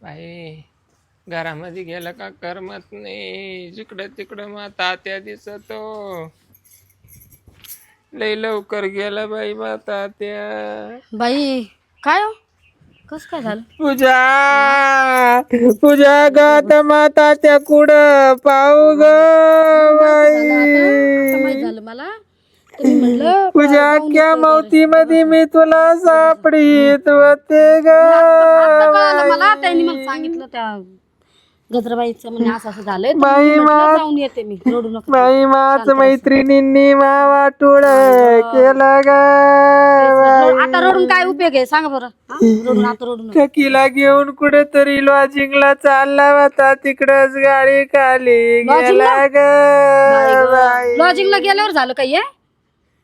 बाई घरामध्ये गेलं का करमत नाही. जिकडं तिकडं मग तात्या दिसतो. लय लवकर गेला बाई मा तात्या. बाई काय हो? कस काय झालं? पूजा पूजा गौतमा तात्या कुठं? पाहू ग आता माहीत झालं मला. पूजा क्या मौती मध्ये मी तुला सापडीत होते ग. कळालं मला त्यांनी मला सांगितलं त्या गजराबाईचं म्हणजे असं असं झालंय. तर बाई मी म्हटलं मा- जाऊन येते मी रडू नका बाई माझ मैत्रिणींनी मावा टुळ केला ग आता रडून काय उपयोग आहे? सांगा बरं. हा? रडून आता घेऊन कुठेतरी लॉजिंगला चालला होता तिकडच गाडी खाली गेला ग बाई. लॉजिंगला गेल्यावर झालं काय हे?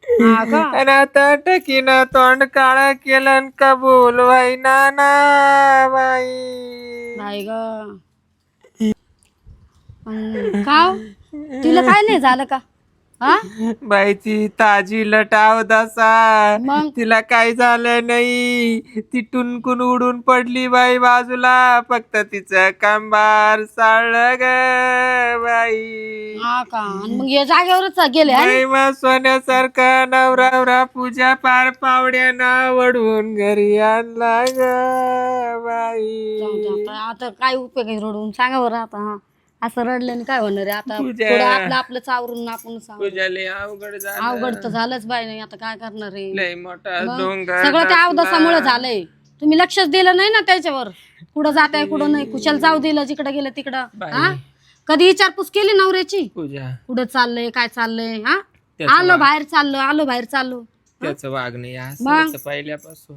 आणि आता टकीनं तोंड काळा केलं कबूल व्हायना ना बाई? नाही ग. का? तिला काय नाही झालं का? हा? बाईची ताजी लटाव दसा मग? तिला काय झालं नाही? ती टुनकून उडून पडली बाई बाजूला. फक्त तिचं कंबार साळलं ग बाई. हा का? आणि मग या जागेवरच गेले हा? सोन्यासारखा नवरा नवरा पूजा पार पावड्यानं वडवून घरी आणला ग बाई. जाऊ दे आता. आता काय उपयोग आहे रडून? सांगा बरं आता हा. असं रडल्याने काय होणार आहे? आता. थोडं आपलं आपलं चावरून आपण सांग. पूजा लय अवघड झालं. अवघड तर झालंच बाई नाही आता काय करणार आहे? लय मोठा मग डोंगर सगळं त्या. अवदसामुळे झालंय. तुम्ही लक्षच दिलं नाही ना त्याच्यावर? कुठं जात आहे कुठं नाही? कुशाल जाऊ दिलं जिकडे गेलं तिकडं. बाई. हा? कधी विचारपूस केली नवऱ्याची? पूजा. कुठं चाललंय काय चाललंय हा? त्याचं आलो बाहेर चाललो आलो बाहेर चाललो. त्याचं वागणे असं मग? होतं पहिल्यापासून.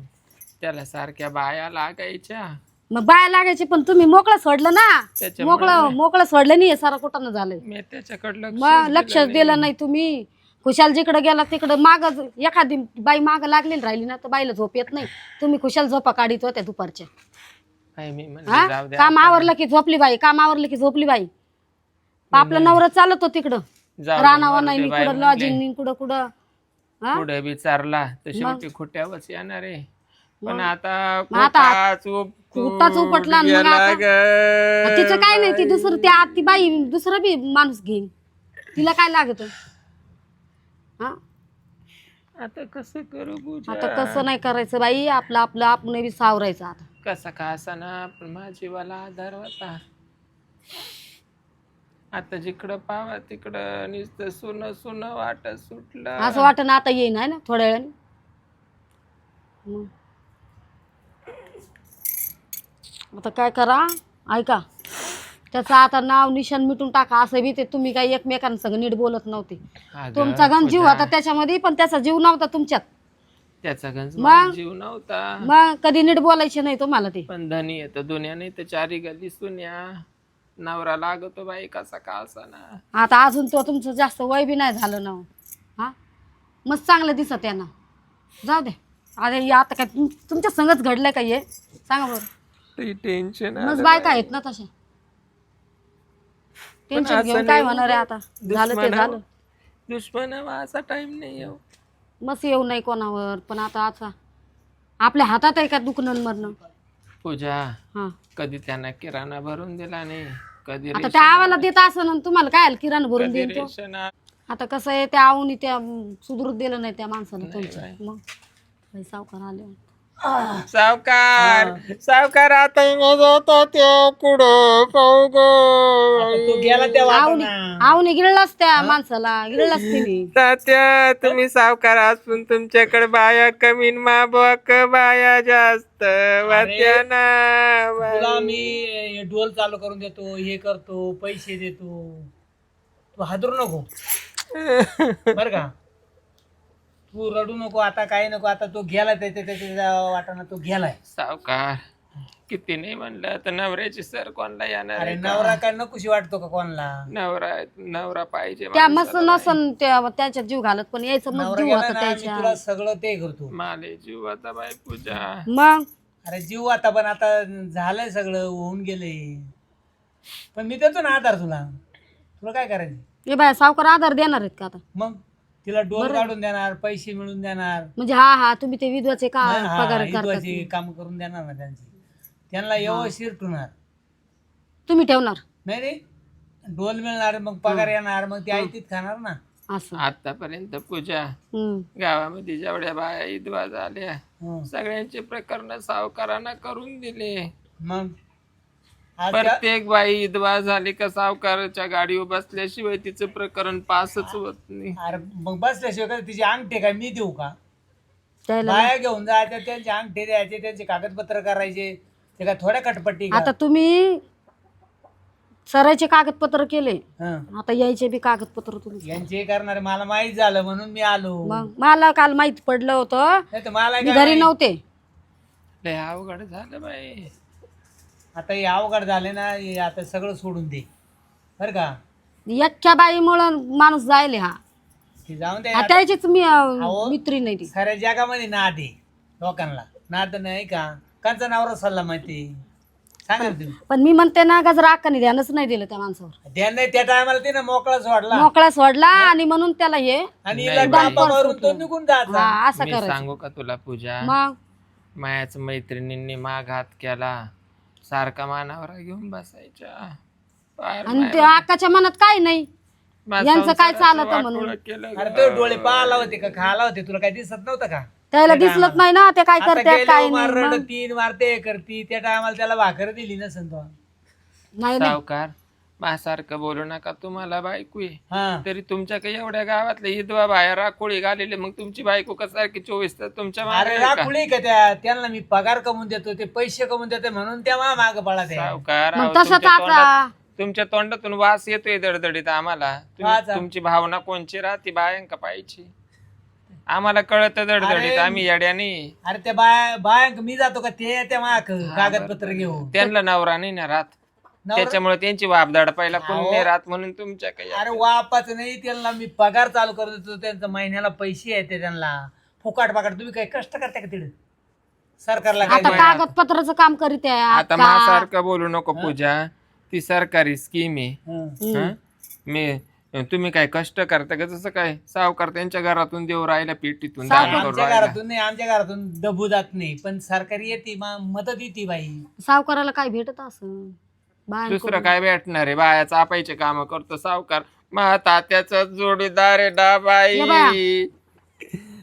त्याला सारख्या बाया लागायच्या. मग बाया लागायची पण तुम्ही मोकळं सोडलं ना. त्याच्यामुळे मोकळं मोकळं सोडलं नाही सारा कुठं झालंय? मी त्याच्याकडलं मग लक्ष दिलं नाही तुम्ही. खुशाल जिकडे गेला तिकडं माग एखादी बाई माग लागलेली राहिली ना तर बाईला झोप येत नाही. तुम्ही खुशाल झोपा काढीत होत्या दुपारच्या. काय मी म्हणलं हा? जाऊ द्या काम आवरलं की झोपली बाई काम आवरलं की झोपली बाई. आपला नवरा चालत हो तिकडं. जाऊ दे, रानावा मरू नाही बाई कुठं. लॉजिंग कुठं कुठं. हा? पुढे विचारला तर शेवटी खोट्यावच येणार आहे. पण आता खोटाच उपटला आणि मग गेला आता- ग. तिचं काय नाही ती दुसरं त्या ती बाई दुसरं बी माणूस घेईन. तिला काय लागत? हा? आता कसं करू पूजा? आता कसं नाही करायचं बाई? आपलं आपलं आपण बी सावरायचं आता. कसा का असाना? पण माझ्या जीवाला आधार होता. आता जिकडं पावा तिकडं नुसतं सुन सुन वाटत सुटलं. असं वाटत आता येईन आहे ना थोड्या वेळाने. मग. आता काय करा? ऐका. त्याचं आता नाव निशाण मिटून टाका. असं बी ते तुम्ही काही एकमेकांसंग नीट बोलत नव्हते. अगं, तुमचा गण जीव पूजा, होता त्याच्यामध्ये पण त्याचा जीव नव्हता तुमच्यात. त्याचा गंज मग? जीव नव्हता. मग कधी नीट बोलायचे नाही तुम्हाला ते. पण धनी येतं दुनिया नाही तर चारी गल्ली सुन्या. नवरा लागतो बाई कसा का असाना आता अजून तो तुमचं जास्त वय बी नाही झालं ना हो. हा? मस्त चांगलं दिसत आहे ना. जाऊ दे. अरे हे आता काय तुम- तुमच्या संगच घडलंय का हे? सांगा बरं. टेन्शन मस्त बायका आहेत ना तशा टेन्शन असं घेऊन काय नाही होणार आहे आता? झालं ते झालं. दुश्मन असा टाइम नाही हो. मस्त येऊ नाही कोणावर पण आता आता आपल्या हातात आहे का दुखणं मरणं? पूजा हा. कधी त्यांना किराणा भरून दिला नाही कधी आता त्या आवाला देत असं ना तुम्हाला काय आलं किराणा भरून कधी तो? रेशन आ- आता कसं आहे त्या आवनी त्या अं, सुधरून दिलं नाही त्या माणसानं तुमच्या बाई. मग? सावकार आले सावकार सावकार आता जाता त्या कुठं पाहू ग? आवनी आवनी गिळलाच त्या माणसाला गिळलाच तिने. तात्या तुम्ही सावकार असून तुमच्याकडे बाया कमी न माबक बाया जास्त. वात्या ना तुला मी हे डोल चालू करून देतो हे करतो पैसे देतो. तू हादरू नको. बर का? तू रडू नको आता काही नको आता तो गेला त्याच्या त्याच्या वाटाना तो गेलाय. सावकार किती नाही म्हणलं तर नवऱ्याची सर कोणला येणार अरे आहे का? नवरा काय नकोशी वाटतो का कोणाला? नवरा नवरा पाहिजे त्या माणसाला मस्त नसन त्या त्याच्यात जीव घालत पण यायचं मग नवरा जीव गेला होता ना मी त्याच्या. तुला सगळं ते करतो. माले जीव आता बाई पूजा. मग? अरे जीव आता पण आता झालंय सगळं होऊन गेलंय. पण मी देतो ना आधार तुला. तुला काय करायचं? हे बाय सावकार आधार देणार आहेत का आता? मग? तिला डोल काढून देणार पैसे मिळून देणार. म्हणजे हा हा तुम्ही ते विधवाचे का हा, पगार काम करून देणार ना त्यांची. त्यांना व्यवस्थित ठेवणार तुम्ही ठेवणार? नाही रे. डोल मिळणार मग पगार येणार मग ते आयतीत खाणार ना. असं. आतापर्यंत पूजा हम्म. गावामध्ये जेवढ्या बाया इदवा झाल्या हं. सगळ्यांचे प्रकरण सावकारांना करून दिले. मग? प्रत्येक बाई इदवा झाली का सावकाराच्या गाडीवर बसल्याशिवाय तिचं प्रकरण पासच होत नाही. अरे मग बसल्याशिवाय का तिचे अंगठे काय मी देऊ का? त्याला बाया घेऊन जायच्या त्यांचे अंगठे द्यायचे त्यांचे कागदपत्र करायचे ते काय थोड्या कटपट्टी का? आता तुम्ही सरायचे कागदपत्र केले. हं. आता यायचे बी कागदपत्र तुम्ही. यांचे करणारे मला माहीत झालं म्हणून मी आलो. मग मला काल माहीत पडलं होतं. नाही तर मला मी काय घरी नव्हते. लय अवघड झालं बाई. आता हे अवघड झाले ना हे आता सगळं सोडून दे. बर का? एकट्या बाईमुळं माणूस जायले हा. ते जाऊन दे हा, त्याचीच मी अं, अहो. मित्री नाही ती. साऱ्या जगामध्ये नाद आहे लोकांना. नाद नाही का? कांचा नवरा सल्ला माहिती? सांगा ना तुम्ही. पण मी म्हणते ना गजरा अक्काने ध्यानच नाही दिलं त्या माणसावर. ध्यान नाही त्या टायमाला तिने मोकळा सोडला. मोकळा सोडला आणि म्हणून त्याला हे आणि नाही हिला बाई. डाबा मारून तो निघून जायचा हा असं मी करायचं. सांगू का तुला पूजा? मग? मायाच मैत्रिणींनी माघात केला. सारखा मानावर घेऊन बसायच्या. पार आणि त्या अक्काच्या मनात काय नाही. माझ्या यांचं काय संसाराचं चालतं म्हणून? अरे तो डोळे पाहाला होते का खाला होते? तुला काय दिसत नव्हतं का? त्याला दिसलंच नाही ना ते काय आता करते गेल्यावर काय मार नाही मग. रडती मारते करती त्या टायमाला त्याला भाकर दिली नसेल तो. नाही नाही. सावकार. माझ्यासारखं बोलू नका तुम्हाला बायको आहे हा. तरी तुमच्या काही एवढ्या गावातले इदवा बाहेर राखोळी घालेले मग तुमची बायको कसारखी चोवीस तास तुमच्या मागे अरे आहे का? राखुळी का त्या? त्यांना मी पगार कमवून देतो ते पैसे कमवून देते म्हणून त्या मा माग पळा ते सावकार मग अहो, तसंच तुमच्या आता तोंडात- तुमच्या तोंडातून वास येतोय दडदडीत आम्हाला. तुम्ही-. तुमची भावना कोणची राहते? बायांका पाहिजे. आम्हाला कळत दडदडीत अरे, आम्ही येड्यानी. अरे त्या बाय बाय मी जातो का? ते त्या माग कागदपत्र घेऊन. त्यांना नवरा नाही ना राहत. त्याच्यामुळे त्यांची वापदाड पहिला कोण. नाही राहत म्हणून तुमच्या काही अरे वापाच नाही त्यांना मी पगार चालू करत देतो त्यांचं महिन्याला पैसे येते त्यांना. फुकाट पाकाट तुम्ही काही कष्ट करता का तिकडे? सरकारला काय आता कागदपत्राचं काम करीत आहे आता अक्का. माझ्यासारखं बोलू नको पूजा. ती सरकारी स्कीम आहे. हं. हं? मी तुम्ही काय कष्ट करता का? जसं काय सावकार त्यांच्या घरातून देऊ राहिला पेटीतून दान करू आमच्या राहिला. घरातून नाही आमच्या घरातून दबू जात नाही पण सरकारी येते मा- मदत येते बाई. सावकाराला काय भेटत असं? दुसरं काय भेटणार आहे बाया चापायचे काम करतो सावकार मा तात्याचा जोडीदार आहे डा बाई ये.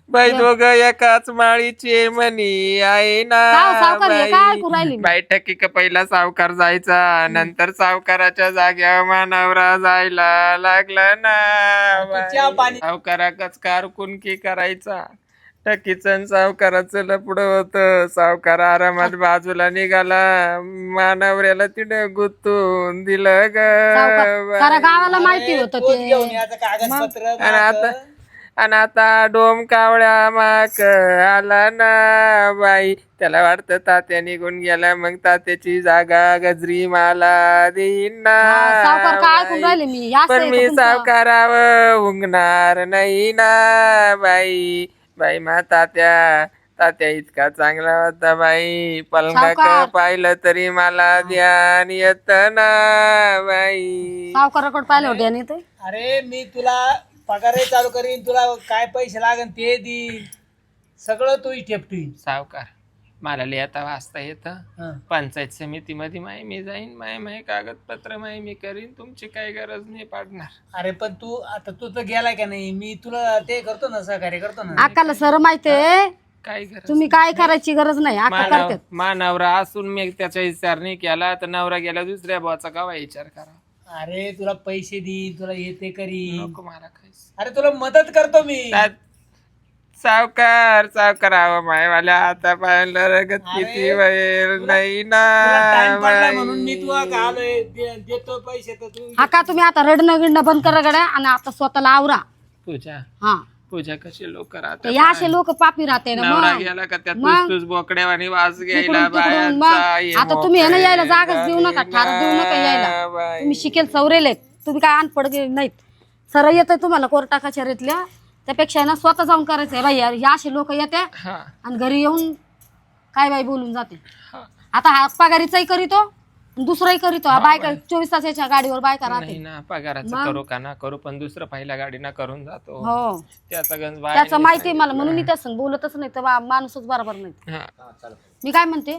बाई दोघ एकाच माळीचे मनी आहे ना काय सावकार हे काय बाई. ऐकू राहिली मी? बैठकी का पहिला सावकार जायचा नंतर सावकाराच्या जाग्यावर मानावरा जायला लागला ना बाई. सावकाराकच कार कुणकी करायचा टकीचं सावकाराचं लपड होत. सावकार आरामात बाजूला निघाला. मानवऱ्याला तिथं गुंतून दिलं ग. गावाला माहिती होतं तोच ते. घेऊन याचं कागदपत्र आणि आता आणि आता डोम कावळ्या माक आला ना बाई. त्याला वाटतं तात्या निघून गेला. मग तात्याची जागा गजरी मला देईन हा, सावकार काय ऐकून ना राहिले बाई. मी असं पण आहे मी तुमचं? सावकाराव उंगणार नाही ना बाई. बाई मा तात्या तात्या इतका चांगला होता बाई. पलंगा सावकार. पाहिलं तरी मला ध्यान येत ना बाई. सावकाराकडे पाहिलं होते आणि ते अरे मी तुला पगारही चालू करीन तुला काय पैसे लागन ते देईन. सगळं तू ठेपटी सावकार. मला लिहिता वाचता येतं. पंचायत समितीमध्ये माय मी जाईन माय माय कागदपत्र माय मी करीन तुमची काही गरज नाही पडणार. अरे पण तू आता तू तर गेलाय का नाही? मी तुला ते करतो ना सहकार्य करतो ना. अक्काला सर माहितीये काही गरज तुम्ही काय करायची गरज नाही. अक्का मानव करतात. मानवरा असून मी त्याचा विचार नाही केला तर नवरा गेला दुसऱ्या भावाचा कवा विचार करा अरे तुला पैसे देईन तुला हे ते करीन. नको मला काहीच. अरे तुला मदत करतो मी. सावकार सावकार आव मायवाल्या हाता पायाला रगत किती वेळ नाही ना टाइम पडला बाई. म्हणून मी तुला का देतो पैसे तर तू अक्का तुम्ही आता रडणं गिडणं बंद करा गड्या आणि आता स्वतःला आवरा. पूजा हा. पूजा कशी लोक तर राहतात या असे लोक पापी राहते ना नवरा मग. गेला का त्या मग? तुस बोकड्यावानी वास घ्यायला तिकडून तिकडून बायांचा मग हे आता तुम्ही हे यायला जागाच देऊ नका ठार देऊ नका यायला. बाई. तुम्ही शिकेल सवरेल. आहेत तुम्ही काय अनपड नाहीत. सर येत तुम्हाला कोर्टा कचेरीतल्या त्यापेक्षा ना स्वतः जाऊन करायचंय. बाई यार हे असे लोक येते हा. आणि घरी येऊन काय बाई बोलून जाते हा. आता हा पगारीचाही करीतो आणि दुसराही करीतो. हा बायका चोवीस तासाच्या गाडीवर बायका नाही राहते ना पगाराचं करू का ना करू पण दुसरं पहिल्या गाडीना करून जातो. हो. त्याचा गंज त्याचं माहिती आहे मला म्हणून मी त्या संग बोलतच नाही तर बा- माणूसच बरोबर नाही. हा. मी काय म्हणते?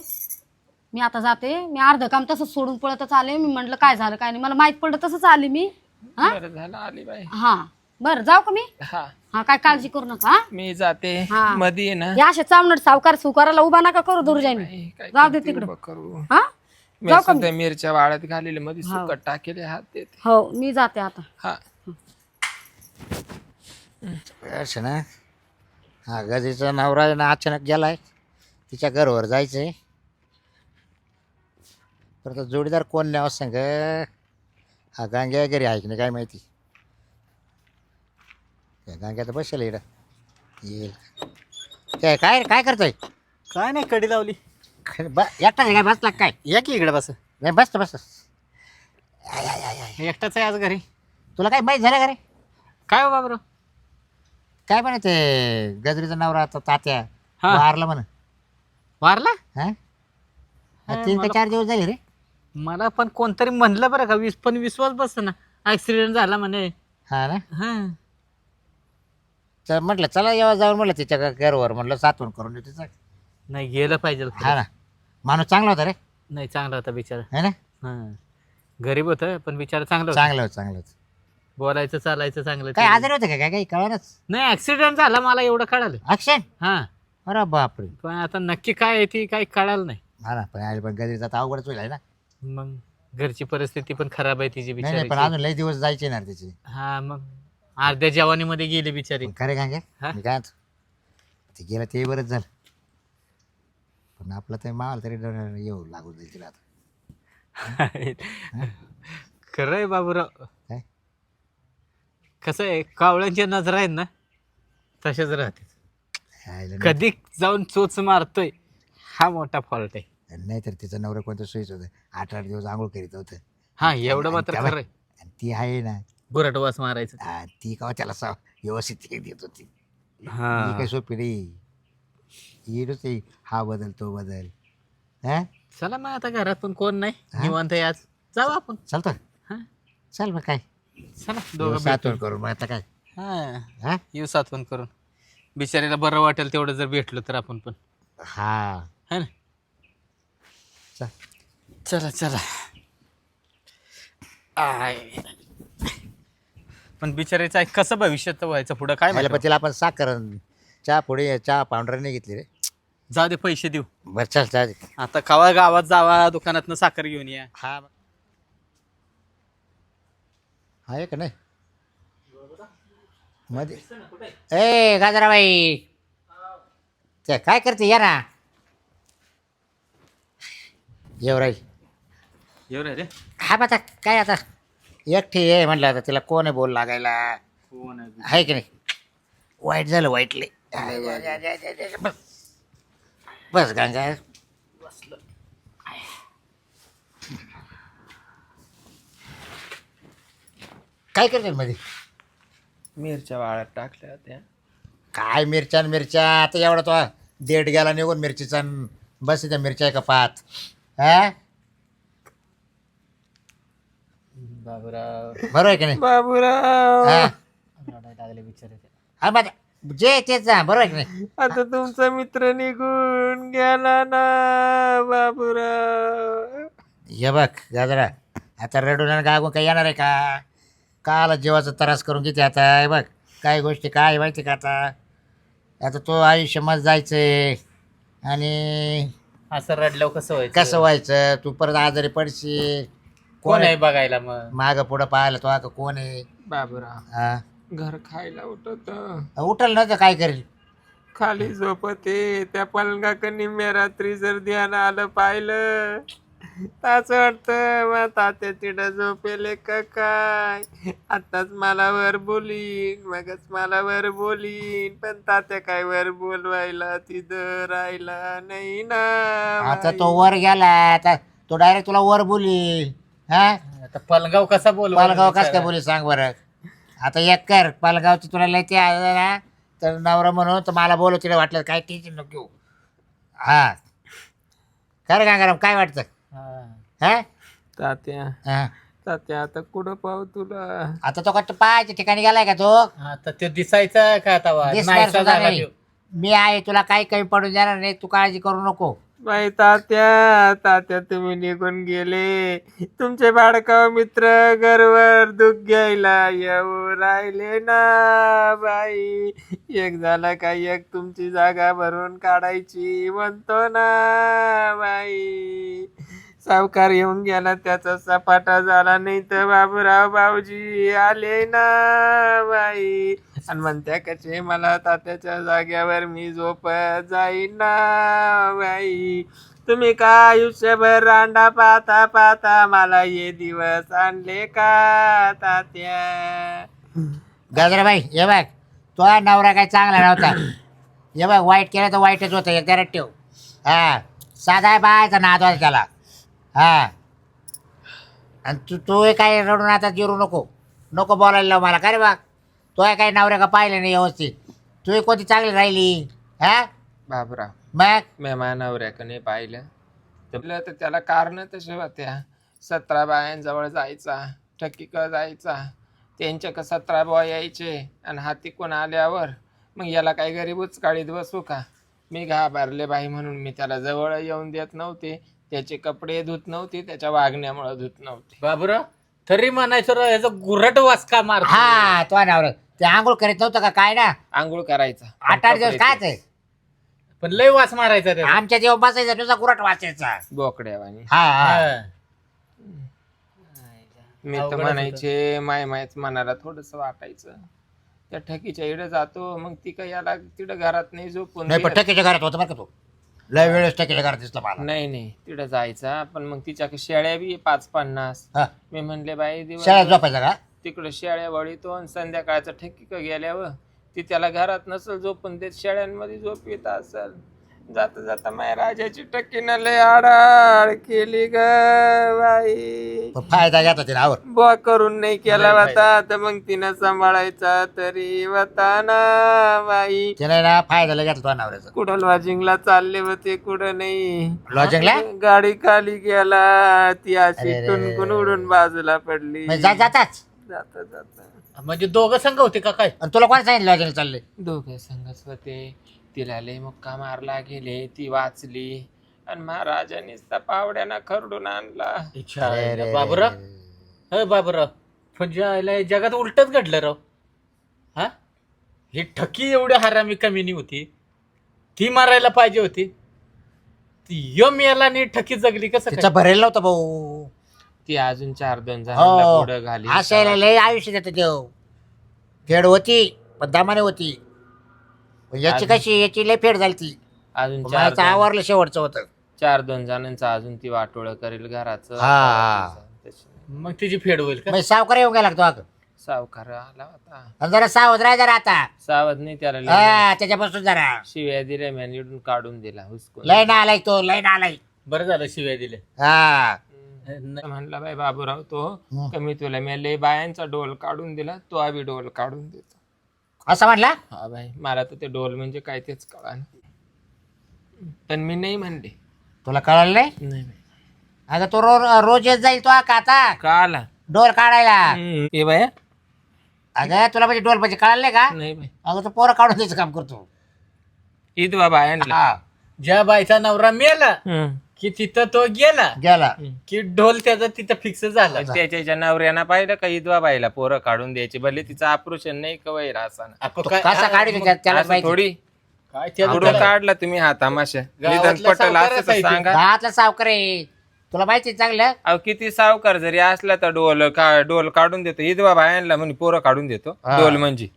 मी आता जाते मी अर्ध काम तसंच सोडून पळतच आले मी म्हटलं काय झालं काय नाही. मला माहीत पडलं तसंच आले मी. हा? बरं झालं आली बाई. हा. बरं जाऊ का मी? हा. हा काय काळजी करू नका हा? मी जाते. हा. मध्ये आहे ना. या अशा चावणट सावकार सुकाराला उभा नका करू दुर्जानी बाई, काय जाऊ दे करते तिकडं. उभं करू? हा? मी जाऊ का मिरच्या वाळत घालेले मध्ये सुकट टाकेले हात देते. हो मी जाते आता. हा. असं ना? हा गजीचा नवरा आहे ना अचानक गेलाय. तिच्या घरावर जायचंय. परत जोडीदार कोण न्यावं सांग. हा गांग्या घरी आहे की नाही काय माहिती? त्या गांग्या तर बसेल इकडं. येईल काय काय रे, काय करतोय? काय नाही कडी लावली. ब आहे काय बसला काय? या की इकडे बस. नाही बस बस एकटाच आहे आज घरी. तुला काय माहीत झालं का रे? काय हो बाबर काय म्हणे ते गजरीचा नवरा आता तात्या. हा. वारला म्हण. वारला? हा? हा, तीन मला- चार दिवस झाले रे. मला पण कोणतरी म्हणलं बरं का वीस पण विश्वास बस ना ऍक्सिडेंट झाला म्हणे. हा ना? हा. तर म्हटलं चला येवा जाऊन म्हटलं तिच्या घरवर. म्हटलं सातवण करून देऊ तिचं नाही गेलं पाहिजे हा ना. माणूस चांगला होता रे. नाही चांगला होता बिचारा. है ना? हा. गरीब होतं पण बिचारा चांगलं होतं. चांगलं होतं चांगलं होतं. बोलायचं चालायचं चांगलं काय आजारी होते का? काय काही कळणारच नाही ऍक्सिडेंट झाला मला एवढं कळालं. अक्षय हा. अरे बापरे. पण आता नक्की काय आहे ती काही कळालं नाही. हा ना पण आले पण गजरीचा तर अवघडच होईल ना? मग घरची परिस्थिती पण खराब आहे तिची नाही नाही पण बिचारी अजून लई दिवस जायचे ना रे त्याचे हा मग. अर्ध्या जवानीमध्ये गेली बिचारी. खरे काय हा? काय ते गेलं ते बरंच झालं. पण आपलं ते माल तरी डर- येऊ लागू जाईल तिला आता. खरं आहे बाबूराव. काय? कसं आहे कावळ्यांच्या नजर आहेत ना तशाच राहते नाही. कधी जाऊन चोच मारतोय हा मोठा फॉल्ट आहे. नाही तर तिचं नवरं कोणतं सोयीच होतं? आठ आठ दिवस आंघोळ करीत होतं. हा एवढं मात्र खरं आहे. आणि ती आहे ना बुरटवास मारायचं हा, ती का त्याला सा व्यवस्थित हे देत होती. ही. हा काय सोपी ते हा बदल तो बदल. हा? चला मग आता घरात पण कोण नाही? हा? निवांत आहे आज. जाऊ आपण. चालतं. हा? चल मग काय. चला दोघं सातवण भेटू. करू मग आता काय? हा. हा? येऊ सातवण करून. बिचारीला बरं वाटेल तेवढं जर भेटलो तर आपण पण. हा. है ना? चल. चला चला. आय. पण बिचारायचं आहे कसं भविष्यात व्हायचं पुढं? काय माहिती पण तिला आपण साखर चहा पुढे चहा पावडर नाही घेतली रे. जाऊ दे पैसे देऊ. बरं चल चल. आता कवा गावात जावा दुकानातनं साखर घेऊन या. हा. आहे का नाही? मध्ये. ए गाजराबाई. ते काय करते या ना. येवराई येऊ रे. हा बा आता काय आता? एकटी आहे म्हटलं आता तिला कोण आहे बोल लागायला? कोण आहे आहे की नाही? वाईट झालं वाईटले. बस. बस गंगा. काय करते मध्ये मिरच्या वाळत टाकल्या होत्या. काय मिरच्या न मिरच्या? आता एवढा तो देठ गेला निघून मिरचीचा न बस त्या मिरच्या का पाच हा? बाबूराव. बरोबर आहे की नाही? बाबूराव. हा. रडायला लागले बिचारे ते. हा मग जे तेच जा बरोबर आहे की नाही? आता तुमचा मित्र निघून गेला ना बाबूराव. हे बघ गाजरा आता रडून आणि गागून काही येणार आहे का? काला जीवाचा त्रास करून घेते आता हे बघ काही गोष्टी काय माहिती का आता? आता तो आयुष्यमध्ये जायचंय आणि असं रडल्यावर कसं व्हायचं? कसं व्हायचं? तू परत आजारी पडशील. कोण आहे बघायला मग? माग पुढं पाहायला तो आता कोण आहे? बाबूराव हा. घर खायला उठत. उठल ना तर काय करेल? खाली झोपते त्या पलंगाकडे मी रात्री जर ध्यान आलं पाहिलं. ताच वाटतं. मग तात्या तिथं झोपेले का काय? आताच मला वर बोलीन. मगच मला वर बोलीन. पण तात्या काय वर बोलवायला? तिथं राहिला नाही ना आता तो वर गेला. आता तो डायरेक्ट तुला वर बोली हा? आता पलगाव कसा बोल? पालगाव कस काय बोली सांग बरं. आता एक कर पालगावची तुला लय ते आलं ना तर नवरा म्हणून तर मला बोलव तिला वाटलं काय टेन्शन नको घेऊ. हा. खरं का गरम काय वाटतं? हा. तात्या हा. तात्या आता कुठं पाहू तुला? आता तो कट पाहायच्या ठिकाणी गेलाय का तो? आता तो दिसायचा का आता? वा? दिसणार नाहीसा सुद्धा झाला नाही. त्यो. मी आहे तुला काही कमी पडून देणार नाही तू काळजी करू नको. बाई तात्या तात्या तुम्ही निघून गेले. तुमचे बाळकाव मित्र घरवर दुःख घ्यायला येऊ राहिले ना बाई. एक झाला का एक तुमची जागा भरून काढायची म्हणतो ना बाई. सावकार येऊन गेला त्याचा सपाटा झाला नाही तर बाबूराव भाऊजी आले ना बाई. आणि म्हणत्या कसे मला तात्याच्या जाग्यावर मी झोपत जाईन ना बाई. तुम्ही का आयुष्यभर रांडा पाहता पाहता मला हे दिवस आणले का तात्या? गजराबाई ये बघ तो नवरा काही चांगला नव्हता. ये बघ वाईट केलं तर वाईटच होतं एकदा ठेव. हा साधा बायचा नाद होता त्याला. हा. आणि तू तू काय रडून आता जिरू नको. नको बोलायला लाव मला. का रे बा तो काही नवऱ्या का पाहिलं नाही व्यवस्थित? तू कोणती चांगली राहिली? हा? बाबराव मग? मी नवऱ्याकडे पाहिलं तर तर त्याला कारण तसे होत्या. सतरा बायांजवळ जायचा ठकीक जायचा. त्यांच्या का सतरा बॉय यायचे आणि हाती कोण आल्यावर? मग याला काही गरीबच काढीत बसू का? मी घाबरले बाई म्हणून मी त्याला जवळ येऊन देत नव्हते. त्याचे कपडे धुत नव्हते त्याच्या वागण्यामुळे धुत नव्हते. बाबूराव तरी म्हणायचं राव, याचा गुरट वाचका मार हा तो नवरा ते आंघोळ करीत नव्हतं का? काय ना? आंघोळ करायचा. आठ आठ दिवस काय ते पण लय वास मारायचा त्याचा. आमच्या जेव्हा बसायचा तुझा गुरट वाचायचा. बोकड्यावानी. हा हा. हा. मी तर अवघडच म्हणायचे माय मायच मनाला थोडस वाटायचं. त्या ठकीच्या इकडे जातो मग ती काही याला तिकडं घरात नाही झोपून नाही पण देत. टकेच्या घरात होतं बरं का तू? लय वेळेस दिसला मला. नाही नाही तिकडं जायचा पण मग तिच्या शेळ्या बी पाच पन्नास. हा. मी म्हणले बाई दिवस झोपायचा का? तिकडं शेळ्या वळीतो आणि संध्याकाळचं ठेकी गेल्यावर ती त्याला घरात नसल झोपून देत शेळ्यांमध्ये झोप येत असल. जाता जाता माय राजाची टक्कीनं लय आडाळ केली ग बाई. पण फायदा घेता तिने आवर. बुवा करून नाही केला होता तर मग तिनं सांभाळायचा तरी होता ना बाई. तिने ना फायदा लय घेतला नवऱ्याचा. कुठं लॉजिंगला चालले होते कुठं नाही. लॉजिंगला गाडी खाली गेला ती अशी अरे. टुनकून उडून बाजूला पडली. म्हणजे जा जाताच. जाता जाता. म्हणजे दोघं संघ होते का काय? आणि तुला कोण सांगितलं लॉजिंगला चालले? दोघे संघच होते. तिला लय मुक्का मारला गेले ती वाचली. आणि महाराजांनीच त्या पावड्याना खरडून आणला. इच्छा आहे. बाबूराव? अय बाबूराव. पण ज्याला जगात उलटच घडलं राव. हा? ही ठकी एवढी हरामी कमी नाही होती. ती मारायला पाहिजे होती. ती यम याला आणि ठकी जगली कसं तिचा काय? भरेल नव्हतं भाऊ. ती अजून चार दोन जणांना हो पुढं घाली असायला लय आयुष्य देतो देव. फेड होती पण दामाने होती. याची कशी याची लय फेड झाली ती. अजून चार माझं दोन- आवरलं शेवटचं होतं. चार दोन जणांचं अजून ती वाटोळ करेल घराचं. हा. मग तिची फेड होईल का? सावकार येऊन गेला का तो अगं? सावकार आला होता. आणि जरा सावध राहा जरा आता. सावध नाही त्याला लय हा त्याच्यापासून जरा. शिव्या दिल्या म्या निडून काढून दिला हुसकून. लय ना आलाय तो लय ना आलाय बरं झालं शिव्या दिले हा. नाही. म्हणला बाई बाबूराव तो हं. कमी तुला मी लय बायांचा डोल काढून दिला तो आम्ही डोल काढून देतो. असं म्हणला हा बाई मला तर ते डोल म्हणजे काय तेच कळा पण मी नाही म्हणले. तुला कळलं नाही? नाही बाई. अगं तो रो रोज येत जाईल तो का आता का आला डोल काढायला. हं. ए बाया. अगं तुला म्हणजे डोल म्हणजे कळलं नाही का? नाही बाई. अगं तो पोरं काढून द्यायचं काम करतो. ईद बाबा आणला हा. ज्या बाईचा नवरा मेला हं. की तिथं तो गेला. गेला. की ढोल त्याचा तिथं फिक्स झाला. त्याच्या नवऱ्यानं पाहिलं का ईदवा बाईला पोरं काढून द्यायची भले तिचं ऑपरेशन नाही कवय रासा आपण तो काय- कसा काढतो त्या- त्याला माहिती? थोडी. काय काढला तुम्ही हा तमाशा? निदान गावातला पटल सावकार असं तर असायचे. सांगा. गावातला सावकार आहे. तुला माहिती आहे चांगलं? अहो किती सावकार जरी असला तर डोल का डोल काढून देतो. ईदवा बायांना म्हणे पोरं काढून देतो. हा. डोल म्हणजे.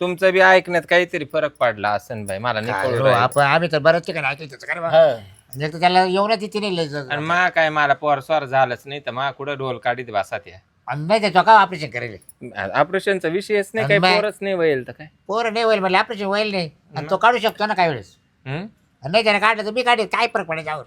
तुमचं बी ऐकण्यात काहीतरी फरक पडला असन बाई. मला नाही कळू हो, राहिलं. आपण आम्ही तर बरंच ठिकाणी ऐकलं त्याचं. काय बा. हा. म्हणजे तर त्याला येऊनच तिथे नाही लय. आणि मा काय मला पोर स्वार झालंच नाही तर मा कुठं डोल काढीत बसात या? आणि नाही त्याचं का ऑपरेशन करेल? ऑपरेशनचा विषयच नाही आणि मग- पोरच नाही होईल तर काय? पोरं नाही होईल म्हणजे ऑपरेशन होईल नाही. आणि तो काढू शकतो ना काही वेळेस. हं? आणि नाही त्याने काढलं तर मी काढेल काय फरक पडेल त्यावर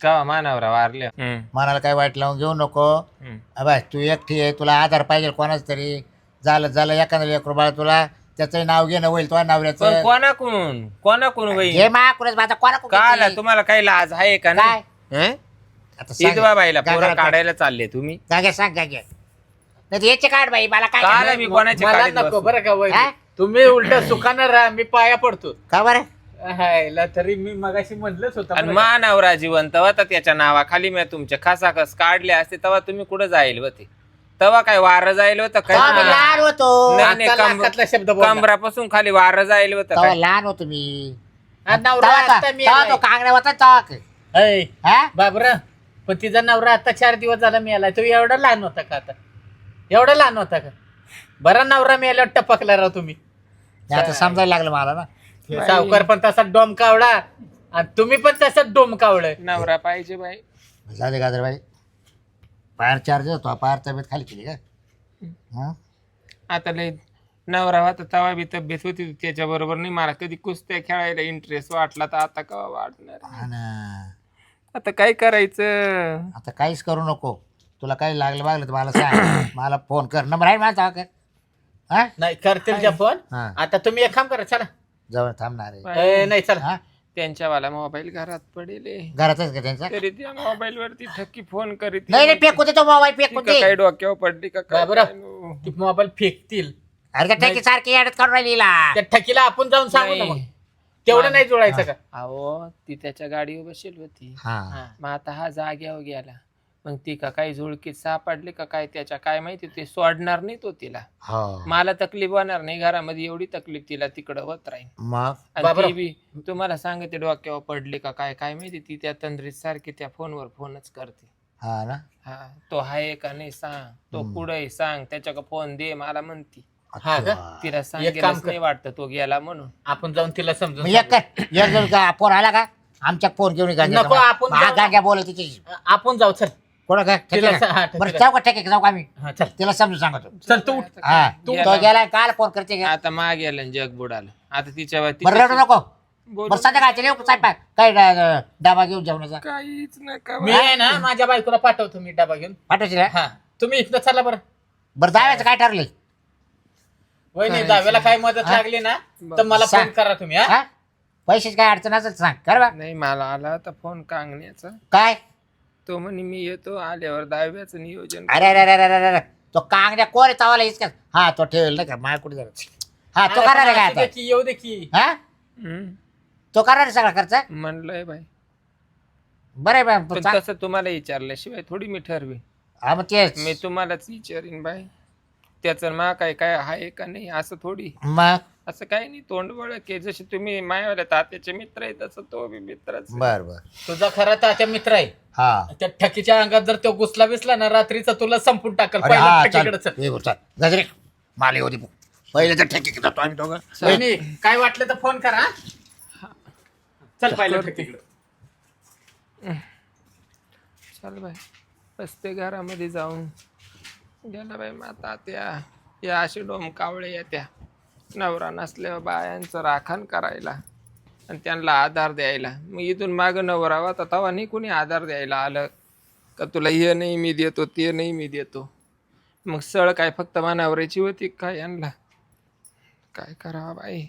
का मानावरा वारले हं. मनाला काय वाईट लावून घेऊ नको. हं. अबा तू एकटी आहे तुला आधार पाहिजे कोणाच तरी. झालं झालं एखादं लेकरू बाळ तुला. त्याचं नाव घेणं होईल तुझ्या पण नवऱ्याचं कोणाकडून कोणाकडून हे होईल मा कुणाच आता कोणा का आला तुम्हाला काही लाज आहे का काय? नाही हं? बाईला पोरं काढायला चालले तुम्ही गाग्या सांग गाग्या नाही तर याचे काढ बाई मला काय काल? मी मला काढीत नको बसू? बरं का वहिनी. तुम्ही उलट सुखानं राहा मी पाया पडतो का बरं हायला तरी मी मगाशी म्हणलंच होतं आणि बरं का. मानवरा जिवंत होता त्याच्या नावाखाली मी तुमचे खासाखस काढले असते तेव्हा तुम्ही कुठं जाईल होते तेव्हा काय वारं जाईल होतं तेव्हा मी काय लहान होतो. नाही नाही आता कमर- लाखातला शब्द बोलला. कमरापासून खाली वारं जाईल होतं तेव्हा काय? लहान होतो मी. हा, नवरा तेव्हा आता तो- मी तेव्हा आलाय. तो कांगड्या होता तेव्हा ऐ, हा? बाबरा पण तिचा नवरा आता चार दिवस झाला मिळाला तो एवढा लहान होता का आता? एवढा लहान होता का? बरा नवरा मिळाल्यावर टपकला राव तुम्ही. हे आता समजायला लागलं मला ना. सावकार पण तसा डोम कावडा आणि तुम्ही पण तसंच डोम कावड नवरा पाहिजे बाई. जाऊ दे गाजरबाई. पायर चार्ज होतो पायर तब्येत खाली केली का? हा? आता लय नवरा होता तेव्हा बी तब्येत होती त्याच्या बरोबर नाही मला कधी कुस्त्या खेळायला इंटरेस्ट वाटला तर आता कवा वाटणार आता काय करायचं? आता काहीच करू नको. तुला काही लागलं बागलं तर मला सांग. मला फोन कर. नंबर आहे माझा का हा? नाही करतील त्या फोन हा. आता तुम्ही एक काम करा चला. जवळ थांबणार आहे. ए, नाही चला. हा? त्यांच्यावाला मोबाईल घरात पडेल. घरातच का त्यांचा? तरी त्या मोबाईल वरती ठक्की फोन करीत नाही नाही फेकू दे तो मोबाईल फेकू दे. काय डोक्यावर पडली का काय नो. ती मोबाईल फेकतील. अरे का ठेकी सारखी अडत करून राहिलीला त्या ठकीला आपण जाऊन सांगू ना मग. नाही. तेवढं नाही जोडायचं का? अहो ती त्याच्या गाडीवर बसेल होती. हा. हा. मग आता हा जाग्यावर गेला. मग ती का काही झुळकीत सापडली का काय त्याच्या काय माहिती ते सोडणार नाही तो तिला. हो. मला तकलीफ होणार नाही घरामध्ये एवढी तकलीफ तिला तिकडं होत राहील मग? आणि बाबरा. ती बी तुम्हाला सांगते डोक्यावर पडली का काय काय माहिती ती त्या तंद्रीत सारखी त्या फोनवर फोनच करते. हा ना? हा तो आहे का नाही सांग तो कुठं आहे सांग त्याच्या का फोन दे मला म्हणती. हा का? अच्छा. तिला सांगितलं कर. नाही वाटतं तो गेला म्हणून. आपण जाऊन तिला समजून मग एक काय एक जण का फोन आला का? आमच्या फोन घेऊन ये नको, आपण. गांजा तिची सांगू. आपण जाऊ चल. कोणा काय तिला ठेके सा- हा, का? बरं ठेके. जाऊ का ठेके जाऊ का आम्ही? हा चल. तिला समजून सांगतो. चल तू उठ. हा तू- तो गेला काल फोन करते का? आता माग गेलं जग बुडालं. आता तिच्या बरं रडू नको. बोलू. बरं संध्याकाळचे येऊ स्वयंपाक काय ड- डबा घेऊन जेवणाचा काहीच नका मी आहे ना माझ्या बायकोला पाठवतो मी डबा घेऊन. पाठवायची ना हा. तुम्ही इथनं चला बरं. बरं दहाव्याचं काय ठरलंय? वहिनी दहाव्याला काय मदत लागली ना तर मला फोन सांग. करा तुम्ही हा? पैशाची काय अडचण असेल तर सांग. कर बा. नाही मला आला होता फोन कांगण्याचा. काय? तो म्हणे मी येतो आल्यावर दहाव्याचं नियोजन अरे अरे अरे अरे अरे तो कांगड्या कोण आहे तवाला इसका हा तो ठेवेल नाही का? माय कुठे जायचं हा तो करणार आहे आता की, येऊ दे की. हा? हम्म, तो करणार आहे सगळा खर्च? म्हणलंय बाई. बरं आहे पण तसं तुम्हाला विचारल्याशिवाय थोडी मी ठरवी हा मग तेच. मी तुम्हालाच विचारीन बाई. त्याचं मा काय काय आहे का नाही असं थोडी. मग? असं काही नाही तोंड बळक आहे. जसे तुम्ही मायावाल्या तात्याचे मित्र आहे तसं तो बी मित्रच आहे. बर बर. तुझा खरा तात्या मित्र आहे. हा. त्या ठकीच्या अंगात जर तो घुसला बिसला ना रात्रीचा तुला संपून टाकल. अरे हा चल. पहिले तर ठेके जातो आम्ही दोघं. काय वाटलं तर फोन करा हा? चल ठकीकडे. चल बाई बसते घरामध्ये जाऊन. गेला बाई माता त्या या असे डोम कावळे येत्या. नवरा नसल्यावर बायांचं राखण करायला आणि त्यांना आधार द्यायला. मग इथून मागं नवरा होता तेव्हा नाही कोणी आधार द्यायला आलं. का तुला हे नाही मी देतो ते नाही मी देतो. मग सळ काय फक्त मानावऱ्याची होती काय यांना? काय करावं बाई?